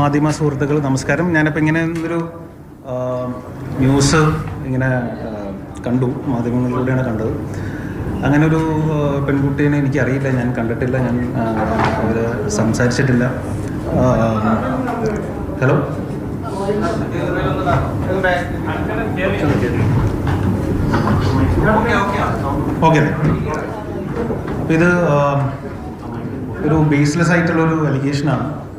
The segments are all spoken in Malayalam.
മാധ്യമ സുഹൃത്തുക്കൾ നമസ്കാരം. ഞാനിപ്പോൾ ഇങ്ങനെ ഒരു ന്യൂസ് ഇങ്ങനെ കണ്ടു. മാധ്യമങ്ങളിലൂടെയാണ് കണ്ടത്. അങ്ങനെ ഒരു പെൺകുട്ടീനെ എനിക്കറിയില്ല. ഞാൻ കണ്ടിട്ടില്ല. ഞാൻ അവർ സംസാരിച്ചിട്ടില്ല. ഹലോ? ഓക്കെ. ഇത് ഒരു ബേസ്ലെസ് ആയിട്ടുള്ള ഒരു അലിഗേഷനാണ്.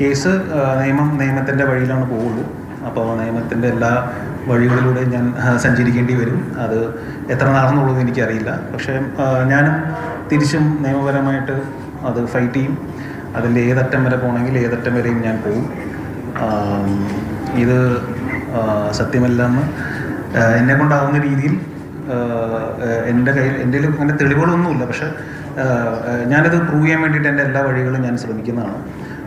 കേസ് നിയമം നിയമത്തിന്റെ വഴിയിലാണ് പോവുള്ളൂ. അപ്പോൾ നിയമത്തിന്റെ എല്ലാ വഴികളിലൂടെ ഞാൻ സഞ്ചരിക്കേണ്ടി വരും. അത് എത്ര നാളെന്നുള്ളത് എനിക്കറിയില്ല. പക്ഷേ ഞാനും തിരിച്ചും നിയമപരമായിട്ട് അത് ഫൈറ്റ് ചെയ്യും. അതിന്റെ ഏതറ്റം വരെ പോകണമെങ്കിൽ ഏതറ്റം വരെയും ഞാൻ പോകും ഇത് സത്യമല്ല സത്യമല്ലെന്ന് എന്നെ കൊണ്ടാവുന്ന രീതിയിൽ എന്റെ കയ്യിൽ എന്റെ അങ്ങനെ തെളിവുകളൊന്നുമില്ല. പക്ഷെ ഞാനത് പ്രൂവ് ചെയ്യാൻ വേണ്ടിയിട്ട് എന്റെ എല്ലാ വഴികളും ഞാൻ ശ്രമിക്കുന്നതാണ്.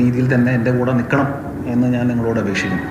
രീതിയിൽ തന്നെ എന്റെ കൂടെ നിൽക്കണം എന്ന് ഞാൻ നിങ്ങളോട് അപേക്ഷിക്കുന്നു.